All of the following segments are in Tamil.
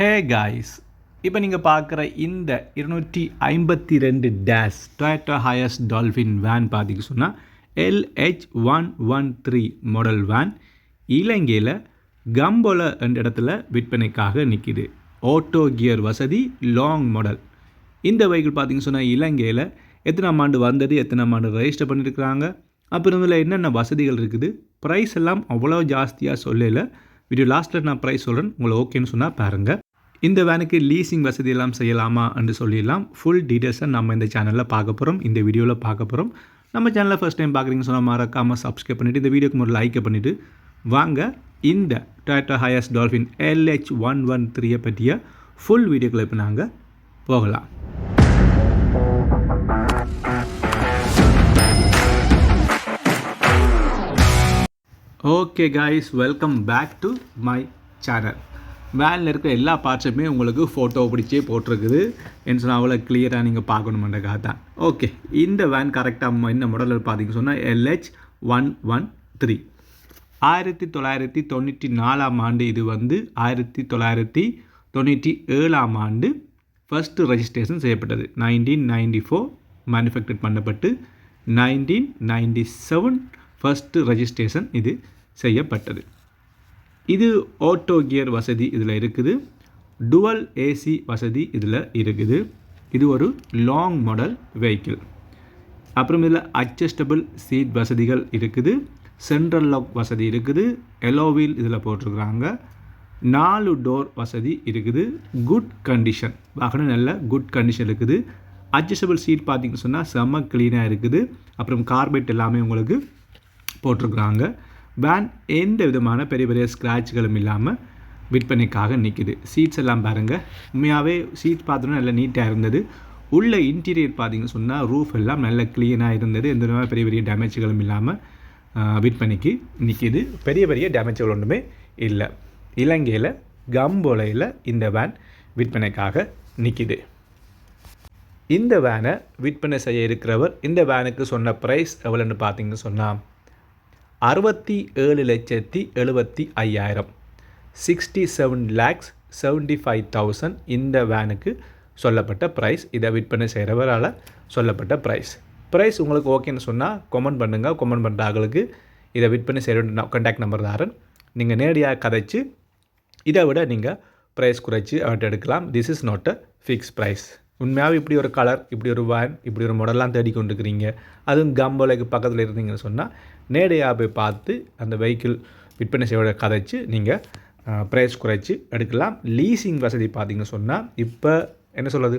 ஹே காய்ஸ் இப்போ நீங்கள் பார்க்குற இந்த இருநூற்றி ஐம்பத்தி ரெண்டு days Toyota Hiace Dolphin van பார்த்தீங்க சொன்னால் LH one one three model van இலங்கையில் கம்போல என்ற இடத்துல விற்பனைக்காக நிற்கிது ஆட்டோ கியர் வசதி லாங் மாடல் இந்த வெஹிக்கிள் பார்த்தீங்க சொன்னால் இலங்கையில் எத்தனாம் ஆண்டு வந்தது எத்தனாம் ஆண்டு ரெஜிஸ்டர் பண்ணியிருக்கிறாங்க அப்புறம் இதில் என்னென்ன வசதிகள் இருக்குது? ப்ரைஸ் எல்லாம் அவ்வளோ ஜாஸ்தியாக சொல்லலை. வீடியோ லாஸ்ட்டில் நான் ப்ரைஸ் சொல்கிறேன் உங்களை ஓகேன்னு சொன்னால் பாருங்கள் இந்த வேனுக்கு லீசிங் வசதி எல்லாம் செய்யலாமா என்று சொல்லிடலாம். ஃபுல் டீட்டெயில்ஸை நம்ம இந்த சேனலில் பார்க்க போகிறோம் இந்த வீடியோவில் பார்க்க போகிறோம் நம்ம சேனலில் ஃபஸ்ட் டைம் பார்க்குறீங்கன்னு சொன்னால் மறக்காமல் சப்ஸ்கிரைப் பண்ணிவிட்டு இந்த வீடியோக்கு முதல்ல லைக்கை பண்ணிவிட்டு வாங்க இந்த Toyota Hiace Dolphin LH one one த்ரீயை பற்றிய ஃபுல் வீடியோக்களை இப்போ நாங்கள் போகலாம். Okay guys welcome back to my channel வேனில் இருக்கிற எல்லா பார்ட்ஸுமே உங்களுக்கு ஃபோட்டோ பிடிச்சே போட்டிருக்குது. என்ன சொன்னால் அவ்வளோ கிளியராக நீங்கள் பார்க்கணுமென்றக்காக தான் ஓகே இந்த வேன் கரெக்டாக என்ன மாடலில் பார்த்தீங்க சொன்னால் எல்ஹெச் ஒன் ஒன் த்ரீ ஆயிரத்தி தொள்ளாயிரத்தி தொண்ணூற்றி நாலாம் ஆண்டு இது வந்து ஆயிரத்தி தொள்ளாயிரத்தி தொண்ணூற்றி ஏழாம் ஆண்டு ஃபஸ்ட்டு ரெஜிஸ்ட்ரேஷன் செய்யப்பட்டது. நைன்டீன் நைன்டி ஃபோர் மேனுஃபேக்சர் பண்ணப்பட்டு nineteen ninety seven first registration இது செய்யப்பட்டது. இது ஆட்டோ கியர் வசதி இதில் இருக்குது. டுவல் ஏசி வசதி இதில் இருக்குது. இது ஒரு லாங் மாடல் வெஹிக்கிள் அப்புறம் இதில் அட்ஜஸ்டபிள் சீட் வசதிகள் இருக்குது. சென்ட்ரல் லாக் வசதி இருக்குது. எலோவீல் இதில் போட்டிருக்கிறாங்க. நாலு டோர் வசதி இருக்குது. குட் கண்டிஷன் வாகனம் நல்ல குட் கண்டிஷன் இருக்குது. அட்ஜஸ்டபிள் சீட் பார்த்திங்கன்னு சொன்னால் செம்ம க்ளீனாக இருக்குது. அப்புறம் கார்பெட் எல்லாமே உங்களுக்கு போட்டிருக்குறாங்க. வேன் எந்த விதமான பெரிய பெரிய ஸ்க்ராட்ச்களும் இல்லாமல் விற்பனைக்காக நிற்கிது சீட்ஸ் எல்லாம் பாருங்கள் உண்மையாகவே சீட் பார்த்தோன்னா நல்லா நீட்டாக இருந்தது. உள்ள இன்டீரியர் பார்த்திங்க சொன்னால் ரூஃப் எல்லாம் நல்ல க்ளீனாக இருந்தது. எந்த விதமான பெரிய பெரிய டேமேஜ்களும் இல்லாமல் விற்பனைக்கு நிற்கிது பெரிய பெரிய டேமேஜ்கள் ஒன்றுமே இல்லை. இலங்கையில் கம்போலையில் இந்த வேன் விற்பனைக்காக நிற்கிது இந்த வேனை விற்பனை செய்ய இருக்கிறவர் இந்த வேனுக்கு சொன்ன ப்ரைஸ் எவ்வளோன்னு பார்த்தீங்கன்னு சொன்னால் அறுபத்தி ஏழு லட்சத்தி எழுபத்தி ஐயாயிரம். Sixty seven lakhs seventy five thousand இந்த வேனுக்கு சொல்லப்பட்ட ப்ரைஸ் இதை விற்பனை செய்கிறவரால் சொல்லப்பட்ட ப்ரைஸ் ப்ரைஸ் உங்களுக்கு ஓகேன்னு சொன்னால் கொமெண்ட் பண்ணுங்கள் கொமெண்ட் பண்ணுற ஆகளுக்கு இதை விற்பனை செய்கிற கண்டாக்ட் நம்பர் தாரன். நீங்கள் நேரடியாக கதைச்சு இதை விட நீங்கள் ப்ரைஸ் குறைச்சி அவர்கிட்ட எடுக்கலாம். This is not a fix price உண்மையாகவே இப்படி ஒரு கலர் இப்படி ஒரு வேன் இப்படி ஒரு மாடல்லாம் தேடி கொண்டுருக்கிறீங்க அதுவும் கம்போலைக்கு பக்கத்தில் இருந்தீங்கன்னு சொன்னால் நேரடியாக போய் பார்த்து அந்த வெஹிக்கிள் விற்பனை செய்வதை கதைச்சு நீங்கள் ப்ரைஸ் குறைச்சி எடுக்கலாம். லீசிங் வசதி பார்த்தீங்கன்னு சொன்னால் இப்போ என்ன சொல்கிறது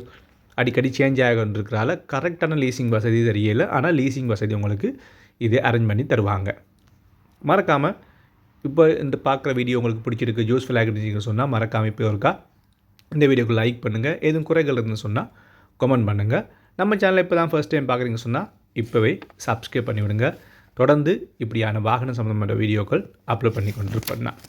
அடிக்கடி சேஞ்ச் ஆகின்றிருக்கிறால கரெக்டான லீசிங் வசதி தெரியல. ஆனால் லீசிங் வசதி உங்களுக்கு இது அரேஞ்ச் பண்ணி தருவாங்க. மறக்காமல் இப்போ இந்த பார்க்குற வீடியோ உங்களுக்கு பிடிச்சிருக்கு யூஸ்ஃபுல்லாக இருந்துச்சுன்னு சொன்னால் மறக்காமல் இப்போ இருக்கா? இந்த வீடியோக்கு லைக் பண்ணுங்கள் எதுவும் குறைகள் இருந்துன்னு சொன்னால் கமெண்ட் பண்ணுங்கள் நம்ம சேனலை இப்போ தான் ஃபஸ்ட் டைம் பார்க்குறீங்க சொன்னால் இப்போவே சப்ஸ்கிரைப் பண்ணிவிடுங்க. தொடர்ந்து இப்படியான வாகன சம்மந்தப்பட்ட வீடியோக்கள் அப்லோட் பண்ணி கொண்டிருப்பேன் நான்